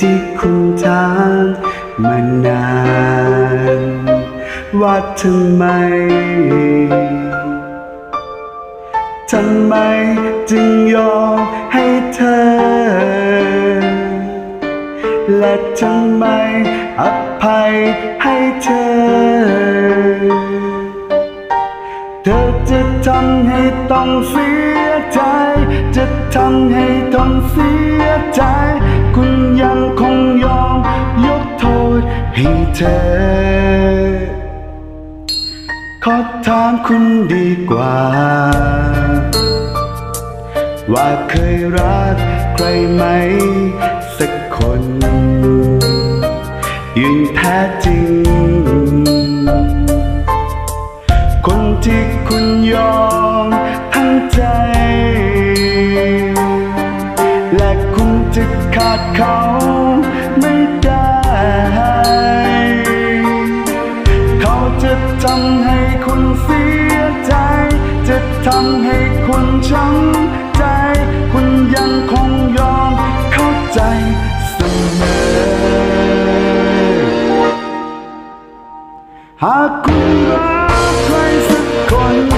ที่คุ้มทางมานาน ว่าทำไม ทำไมจึงยอมให้เธอ และทำไมอภัยให้เธอเธอจะทำให้ต้องเสียใจ จะทำให้ต้องเสียใจ ให้เธอ ขอถามคุณดีกว่า ว่าเคยรักใครไหม สักคนอยังแท้จริง ช้ำใจ คุณยังคงยอมเข้าใจเสมอ หากคุณรักใครสักคน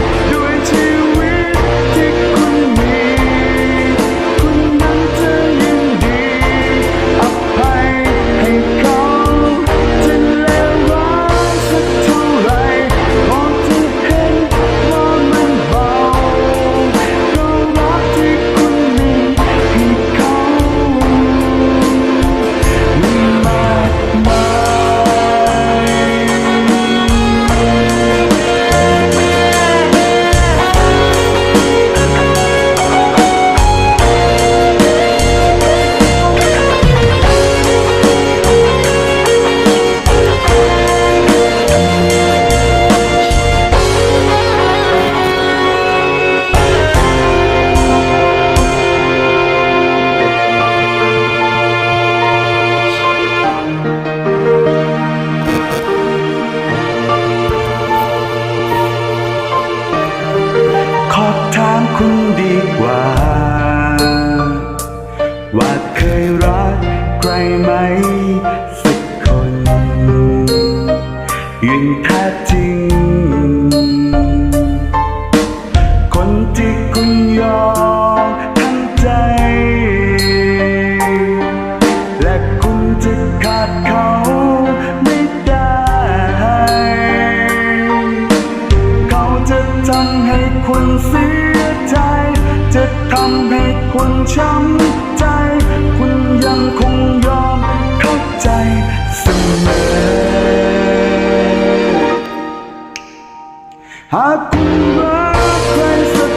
สัก my friends.